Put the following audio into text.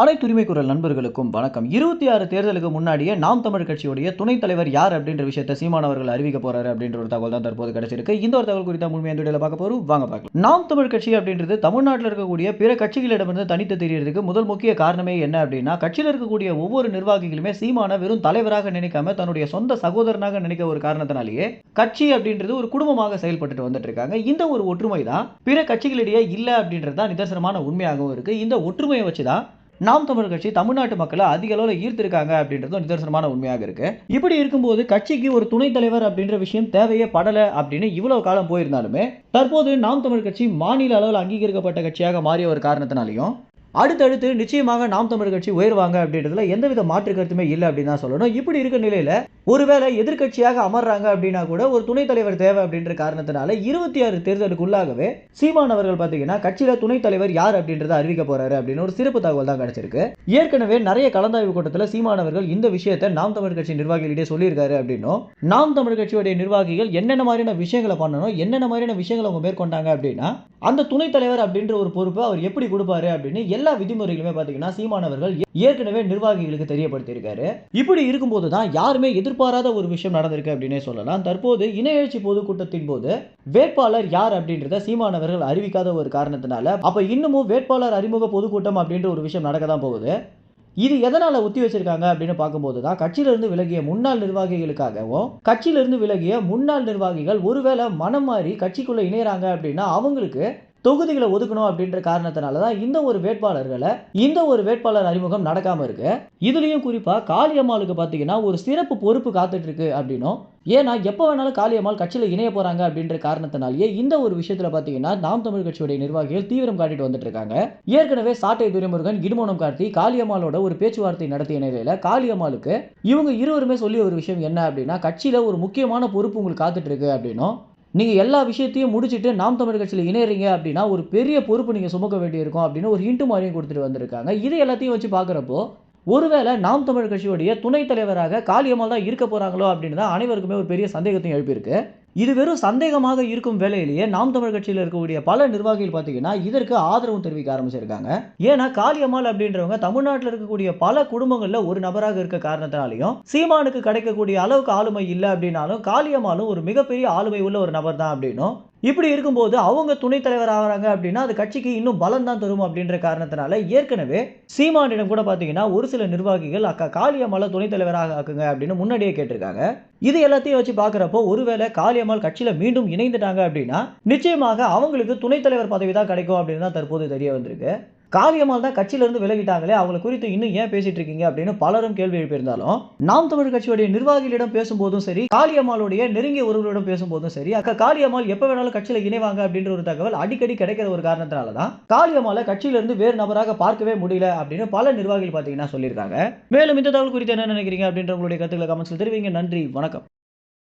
அனைத்து உரிமை குரல் நண்பர்களுக்கும் வணக்கம். இருபத்தி ஆறு தேர்தலுக்கு முன்னாடியே நாம் தமிழ் கட்சியுடைய துணைத் தலைவர் யார் அப்படின்ற விஷயத்தை சீமானவர்கள் அறிவிக்க போறாரு அப்படின்ற ஒரு தகவல் தான் தற்போது கிடைச்சிருக்கு. இந்த ஒரு தகவல் குறித்த முழுமையான வீடியோல பார்க்க போறோம். வாங்க பார்க்கலாம். நாம் தமிழ் கட்சி அப்படின்றது தமிழ்நாட்டில் இருக்கக்கூடிய பிற கட்சிகளிடமிருந்து தனித்து தெரியறதுக்கு முதல் முக்கிய காரணமே என்ன அப்படின்னா கட்சியில் இருக்கக்கூடிய ஒவ்வொரு நிர்வாகிகளுமே சீமான வெறும் தலைவராக நினைக்காம தன்னுடைய சொந்த சகோதரனாக நினைக்க ஒரு காரணத்தினாலேயே கட்சி அப்படின்றது ஒரு குடும்பமாக செயல்பட்டு வந்துட்டு இருக்காங்க இந்த ஒரு ஒற்றுமை தான் பிற கட்சிகளிடையே இல்லை அப்படின்றது தான் நிதர்சனமான உண்மையாகவும் இருக்கு. இந்த ஒற்றுமையை வச்சு தான் நாம் தமிழ் கட்சி தமிழ்நாட்டு மக்களை அதிக அளவில் ஈர்த்திருக்காங்க அப்படின்றதும் நிதர்சனமான உண்மையாக இருக்கு. இப்படி இருக்கும்போது கட்சிக்கு ஒரு துணைத் தலைவர் அப்படின்ற விஷயம் தேவையே படலை அப்படின்னு இவ்வளவு காலம் போயிருந்தாலுமே தற்போது நாம் தமிழ் கட்சி மாநில அளவில் அங்கீகரிக்கப்பட்ட கட்சியாக மாறிய ஒரு காரணத்தினாலையும் அடுத்தடுத்து நிச்சயமாக நாம் தமிழ் கட்சி உயர்வாங்க அப்படின்றதுல எந்தவித மாற்று கருத்துமே இல்லை அப்படின்னு தான் சொல்லணும். இப்படி இருக்க நிலையில் ஒருவேளை எதிர்க்கட்சியாக அமர்றாங்க அப்படின்னா கூட ஒரு துணைத் தலைவர் தேவை அப்படின்ற காரணத்தினால இருபத்தி ஆறு தேர்தலுக்குள்ளாகவே சீமான் அவர்கள் பார்த்தீங்கன்னா கட்சியில துணைத் தலைவர் யார் அப்படின்றத அறிவிக்க போறாரு அப்படின்னு ஒரு சிறப்பு தகவல் தான் கிடைச்சிருக்கு. ஏற்கனவே நிறைய கலந்தாய்வு கூட்டத்தில் சீமான் அவர்கள் இந்த விஷயத்தை நாம் தமிழ் கட்சி நிர்வாகிகளிடையே சொல்லியிருக்காரு அப்படின்னும். நாம் தமிழ் கட்சியுடைய நிர்வாகிகள் என்னென்ன மாதிரியான விஷயங்களை பண்ணணும் என்னென்ன மாதிரியான விஷயங்களை அவங்க மேற்கொண்டாங்க அப்படின்னா அந்த துணைத் தலைவர் அப்படின்ற ஒரு பொறுப்பை அவர் எப்படி கொடுப்பாரு அப்படின்னு எல்லா விதிமுறைகளுமே பார்த்தீங்கன்னா சீமானவர்கள் ஏற்கனவே நிர்வாகிகளுக்கு தெரியப்படுத்தியிருக்காரு. இப்படி இருக்கும்போது தான் யாருமே எதிர்பாராத ஒரு விஷயம் நடந்திருக்கு அப்படின்னே சொல்லலாம். தற்போது இணையழ்ச்சி பொதுக்கூட்டத்தின் போது வேட்பாளர் யார் அப்படின்றத சீமானவர்கள் அறிவிக்காத ஒரு காரணத்தினால அப்ப இன்னமும் வேட்பாளர் அறிமுக பொதுக்கூட்டம் அப்படின்ற ஒரு விஷயம் நடக்க தான் போகுது. இது எதனால ஒத்தி வச்சிருக்காங்க அப்படின்னு பார்க்கும்போது தான் கட்சியிலிருந்து விலகிய முன்னாள் நிர்வாகிகளுக்காகவும் கட்சியிலிருந்து விலகிய முன்னாள் நிர்வாகிகள் ஒருவேளை மனம் மாறி கட்சிக்குள்ள இணையறாங்க அப்படின்னா அவங்களுக்கு தொகுதிகளை ஒதுக்கணும் அப்படின்ற காரணத்தினால தான் இந்த ஒரு வேட்பாளர்களை இந்த ஒரு வேட்பாளர் அறிமுகம் நடக்காமல் இருக்கு. இதுலேயும் குறிப்பாக காளியம்மாளுக்கு பார்த்தீங்கன்னா ஒரு சிறப்பு பொறுப்பு காத்துட்டு இருக்கு அப்படின்னும். ஏன்னா எப்போ வேணாலும் காளியம்மாள் கட்சியில் இணைய போகிறாங்க அப்படின்ற காரணத்தினாலேயே இந்த ஒரு விஷயத்தில் பார்த்தீங்கன்னா நாம் தமிழ் கட்சியுடைய நிர்வாகிகள் தீவிரம் காட்டிட்டு வந்துட்டு இருக்காங்க ஏற்கனவே சாட்டை துரைமுருகன் இடுமோனம் காட்டி காளியம்மாளோட ஒரு பேச்சுவார்த்தை நடத்திய நிலையில் காளியம்மாளுக்கு இவங்க இருவருமே சொல்லிய ஒரு விஷயம் என்ன அப்படின்னா கட்சியில் ஒரு முக்கியமான பொறுப்பு உங்களுக்கு காத்துட்டு இருக்கு அப்படின்னும். நீங்கள் எல்லா விஷயத்தையும் முடிச்சுட்டு நாம் தமிழ் கட்சியில் இணையறீங்க அப்படின்னா ஒரு பெரிய பொறுப்பு நீங்கள் சுமக்க வேண்டியிருக்கும் அப்படின்னு ஒரு ஹிண்ட்டு மாதிரியும் கொடுத்துட்டு வந்திருக்காங்க. இது எல்லாத்தையும் வச்சு பார்க்குறப்போ ஒருவேளை நாம் தமிழ் கட்சியுடைய துணைத் தலைவராக காளியம்மாள் தான் இருக்க போகிறாங்களோ அப்படின்னு தான் அனைவருக்குமே ஒரு பெரிய சந்தேகத்தையும் எழுப்பியிருக்கு. இது வெறும் சந்தேகமாக இருக்கும் வேலையிலேயே நாம் தமிழ் கட்சியில் இருக்கக்கூடிய பல நிர்வாகிகள் பார்த்தீங்கன்னா இதற்கு ஆதரவும் தெரிவிக்க ஆரம்பிச்சிருக்காங்க. ஏன்னா காளியம்மாள் அப்படின்றவங்க தமிழ்நாட்டில் இருக்கக்கூடிய பல குடும்பங்களில் ஒரு நபராக இருக்க காரணத்தினாலையும் சீமானுக்கு கிடைக்கக்கூடிய அளவுக்கு ஆளுமை இல்லை அப்படின்னாலும் காளியம்மாளும் ஒரு மிகப்பெரிய ஆளுமை உள்ள ஒரு நபர் தான் அப்படின்னும் இப்படி இருக்கும்போது அவங்க துணைத் தலைவர் ஆகிறாங்க அப்படின்னா அது கட்சிக்கு இன்னும் பலம் தான் தரும் அப்படின்ற காரணத்தினால ஏற்கனவே சீமானிடம் கூட பார்த்தீங்கன்னா ஒரு சில நிர்வாகிகள் அக்கா காளியம்மாளை துணைத் தலைவராக ஆக்குங்க அப்படின்னு முன்னாடியே கேட்டிருக்காங்க. இது எல்லாத்தையும் வச்சு பார்க்குறப்போ ஒருவேளை காளியம்மாள் கட்சியில் மீண்டும் இணைந்துட்டாங்க அப்படின்னா நிச்சயமாக அவங்களுக்கு துணைத் தலைவர் பதவி தான் கிடைக்கும் அப்படின்னு தான் தற்போது தெரிய வந்திருக்கு. காளியம்மாள் தான் கட்சியிலிருந்து விலகிட்டாங்களே அவங்களை குறித்து இன்னும் ஏன் பேசிட்டு இருக்கீங்க அப்படின்னு பலரும் கேள்வி எழுப்பியிருந்தாலும் நாம் தமிழ் கட்சியுடைய நிர்வாகிகளிடம் பேசும்போதும் சரி காளியம்மாளுடைய நெருங்கிய ஒருவரிடம் பேசும்போதும் சரி அக்கா காளியம்மாள் எப்போ வேணாலும் கட்சியில் இணைவாங்க அப்படின்ற ஒரு தகவல் அடிக்கடி கிடைக்கிற ஒரு காரணத்தினால தான் காளியம்மாளை கட்சியிலிருந்து வேறு நபராக பார்க்கவே முடியல அப்படின்னு பல நிர்வாகிகள் பார்த்தீங்கன்னா சொல்லியிருக்காங்க. மேலும் இந்த தகவல் குறித்து என்ன நினைக்கிறீங்க அப்படின்ற உங்களுடைய கருத்துக்களை கமெண்ட்ஸில் தெரிவிங்க. நன்றி வணக்கம்.